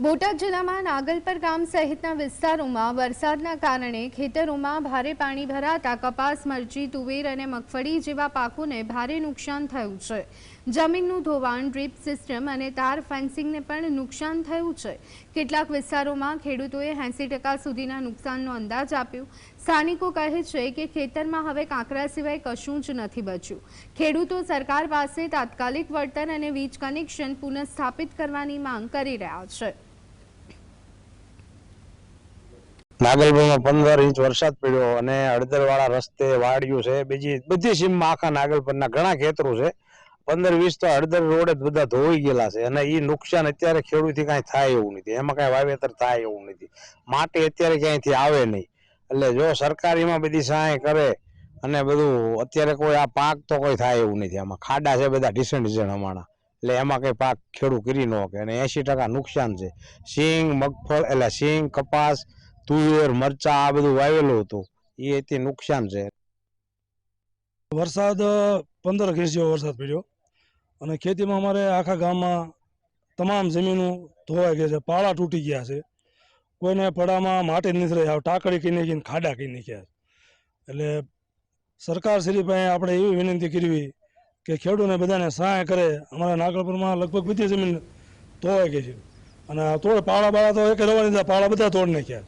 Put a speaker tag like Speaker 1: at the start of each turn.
Speaker 1: બોટાદ જિલ્લામાં નાગલપર ગામ સહિતના વિસ્તારોમાં વરસાદના કારણે ખેતરોમાં ભારે પાણી ભરાતા કપાસ, મરચી, તુવેર અને મગફળી જેવા પાકોને ભારે નુકસાન થયું છે. જમીનનું ધોવાણ, ડ્રીપ સિસ્ટમ અને તાર ફેન્સિંગને પણ નુકસાન થયું છે. કેટલાક વિસ્તારોમાં ખેડૂતોએ એંસી ટકા સુધીના નુકસાનનો અંદાજ આપ્યો. સ્થાનિકો કહે છે કે ખેતરમાં હવે કાંકરા સિવાય કશું જ નથી બચ્યું. ખેડૂતો સરકાર પાસે તાત્કાલિક વળતર અને વીજ કનેક્શન પુનઃસ્થાપિત કરવાની માંગ કરી રહ્યા છે.
Speaker 2: નાગલપુરમાં પંદર ઇંચ વરસાદ પડ્યો અને હળદરવાળા રસ્તે વાડિયું છે. બીજી બધી સીમમાં આખા નાગલપુરના ઘણા ખેતરો છે. પંદર વીસ તો હળદર રોડ બધા ધોઈ ગયેલા છે અને એ નુકસાન અત્યારે ખેડૂતથી કાંઈ થાય એવું નથી. એમાં કાંઈ વાવેતર થાય એવું નથી. માટી અત્યારે ક્યાંયથી આવે નહીં. એટલે જો સરકાર એમાં બધી સહાય કરે અને બધું અત્યારે કોઈ આ પાક તો કોઈ થાય એવું નથી. આમાં ખાડા છે બધા ડિસન ડિસન અમારા એટલે એમાં કંઈ પાક ખેડૂત કરી ન શકે. અને એંશી ટકા નુકસાન છે. સિંગ, મગફળ, એટલે સિંગ, કપાસ તુવેર, મરચા, આ બધું વાવેલું હતું. એ અત્યારે નુકસાન છે.
Speaker 3: વરસાદ પંદર ઇંચ જેવો વરસાદ પડ્યો. અને ખેતીમાં અમારે આખા ગામમાં તમામ જમીનો ધોવાઈ ગઈ છે, પાળા તૂટી ગયા છે. કોઈને પડામાં માટી નથી રહી ટાંકડી ટાકડી કરી નાખીને ખાડા કહી નાખ્યા. એટલે સરકાર શ્રી પાસે આપણે એવી વિનંતી કરવી કે ખેડૂતને બધાને સહાય કરે. અમારા નાગલપુરમાં લગભગ બધી જમીન ધોવાઈ ગઈ છે. અને તોડ પાળા બાળા તો એક રવાની પાળા બધા તોડ નાખ્યા.